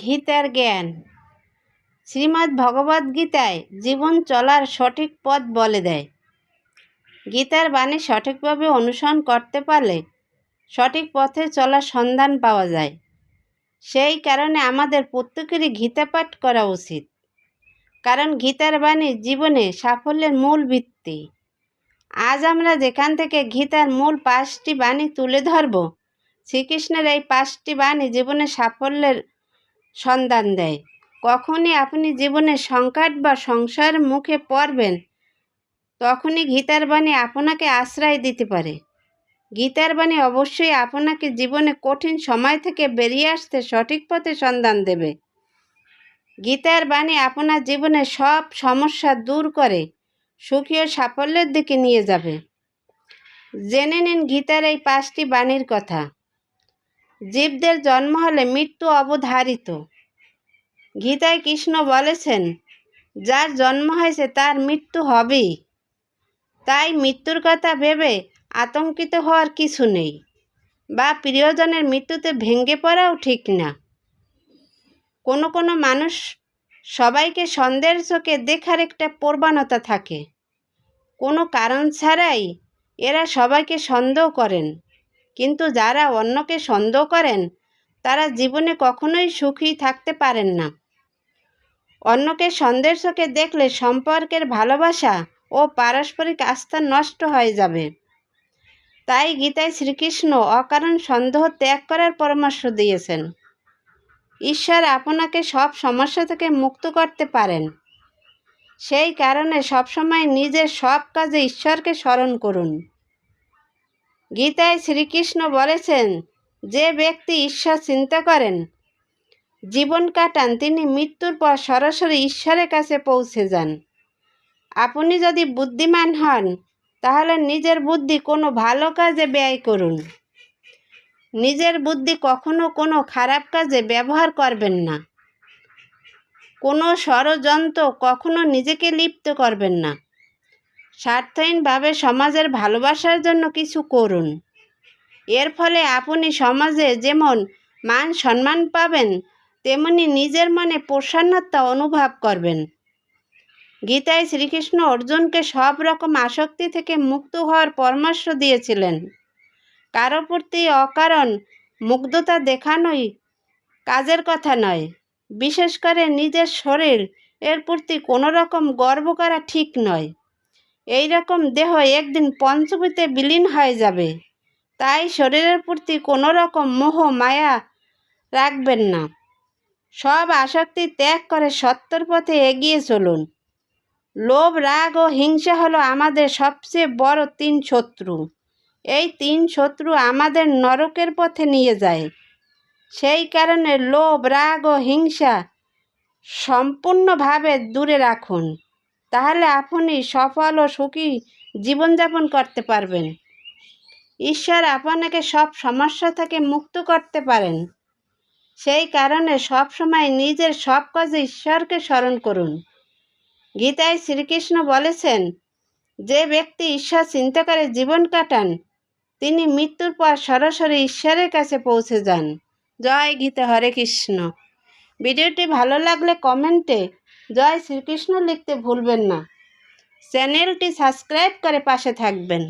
গীতার জ্ঞান। শ্রীমদ্ ভগবদ্ গীতায় জীবন চলার সঠিক পথ বলে দেয়। গীতার বাণী সঠিকভাবে অনুসরণ করতে পারলে সঠিক পথে চলার সন্ধান পাওয়া যায়। সেই কারণে আমাদের প্রত্যেকেরই গীতা পাঠ করা উচিত। কারণ গীতার বাণী জীবনে সাফল্যের মূল ভিত্তি। আজ আমরা যেখান থেকে গীতার মূল পাঁচটি বাণী তুলে ধরব, শ্রীকৃষ্ণের এই পাঁচটি বাণী জীবনে সাফল্যের সন্ধান দেয়। কখনই আপনি জীবনে সংকট বা সংসার মুখে পড়বেন, তখনই গীতার বাণী আপনাকে আশ্রয় দিতে পারে। গীতার বাণী অবশ্যই আপনাকে জীবনে কঠিন সময় থেকে বেরিয়ে আসতে সঠিক পথে সন্ধান দেবে। গীতার বাণী আপনার জীবনে সব সমস্যা দূর করে, সুখী ও সাফল্যের দিকে নিয়ে যাবে। জেনে নিন গীতার এই পাঁচটি বাণীর কথা। জীবদের জন্ম হলে মৃত্যু অবধারিত। গীতায় কৃষ্ণ বলেছেন, যার জন্ম হয়েছে তার মৃত্যু হবেই। তাই মৃত্যুর কথা ভেবে আতঙ্কিত হওয়ার কিছু নেই বা প্রিয়জনের মৃত্যুতে ভেঙে পড়াও ঠিক না। কোনো কোনো মানুষ সবাইকে সন্দেহের চোখে দেখার একটা প্রবণতা থাকে। কোনো কারণ ছাড়াই এরা সবাইকে সন্দেহ করেন। কিন্তু যারা অন্যকে সন্দেহ করেন, তারা জীবনে কখনোই সুখী থাকতে পারেন না। অন্যকে সন্দেহের চোখে দেখলে সম্পর্কের ভালোবাসা ও পারস্পরিক আস্থা নষ্ট হয়ে যাবে। তাই গীতায় শ্রীকৃষ্ণ অকারণ সন্দেহ ত্যাগ করার পরামর্শ দিয়েছেন। ঈশ্বর আপনাকে সব সমস্যা থেকে মুক্ত করতে পারেন। সেই কারণে সবসময় নিজের সব কাজে ঈশ্বরকে স্মরণ করুন। গীতায় শ্রীকৃষ্ণ বলেছেন, যে ব্যক্তি ঈশ্বর চিন্তা করেন, জীবন কাটান, তিনি মৃত্যুর পর সরাসরি ঈশ্বরের কাছে পৌঁছে যান। আপনি যদি বুদ্ধিমান হন, তাহলে নিজের বুদ্ধি কোনো ভালো কাজে ব্যয় করুন। নিজের বুদ্ধি কখনো কোনো খারাপ কাজে ব্যবহার করবেন না। কোনো ষড়যন্ত্র কখনো নিজেকে লিপ্ত করবেন না। স্বার্থহীনভাবে সমাজের ভালোবাসার জন্য কিছু করুন। এর ফলে আপনি সমাজে যেমন মান সম্মান পাবেন, তেমনি নিজের মনে প্রসন্নতা অনুভব করবেন। গীতায় শ্রীকৃষ্ণ অর্জুনকে সব রকম আসক্তি থেকে মুক্ত হওয়ার পরামর্শ দিয়েছিলেন। কারও প্রতি অকারণ মুগ্ধতা দেখানোই কাজের কথা নয়, বিশেষ করে নিজের শরীর এর প্রতি কোনো রকম গর্ব করা ঠিক নয়। এই রকম দেহ একদিন পঞ্চভূতে বিলীন হয়ে যাবে। তাই শরীরের প্রতি কোনো রকম মোহ, মায়া রাখবেন না। সব আসক্তি ত্যাগ করে সত্যর পথে এগিয়ে চলুন। লোভ, রাগ ও হিংসা হলো আমাদের সবচেয়ে বড় তিন শত্রু। এই তিন শত্রু আমাদের নরকের পথে নিয়ে যায়। সেই কারণে লোভ, রাগ ও হিংসা সম্পূর্ণভাবে দূরে রাখুন। তাহলে আপনি সফল ও সুখী জীবনযাপন করতে পারবেন। ঈশ্বর আপনাকে সব সমস্যা থেকে মুক্ত করতে পারেন। সেই কারণে সব সময় নিজের সব কাজে ঈশ্বরকে স্মরণ করুন। গীতায় শ্রীকৃষ্ণ বলেছেন, যে ব্যক্তি ঈশ্বর চিন্তা করে জীবন কাটান, তিনি মৃত্যুর পর সরাসরি ঈশ্বরের কাছে পৌঁছে যান। জয় গীতা, হরে কৃষ্ণ। ভিডিওটি ভালো লাগলে কমেন্টে জয় শ্রীকৃষ্ণ লিখতে ভুলবেন না। চ্যানেলটি সাবস্ক্রাইব করে পাশে থাকবেন।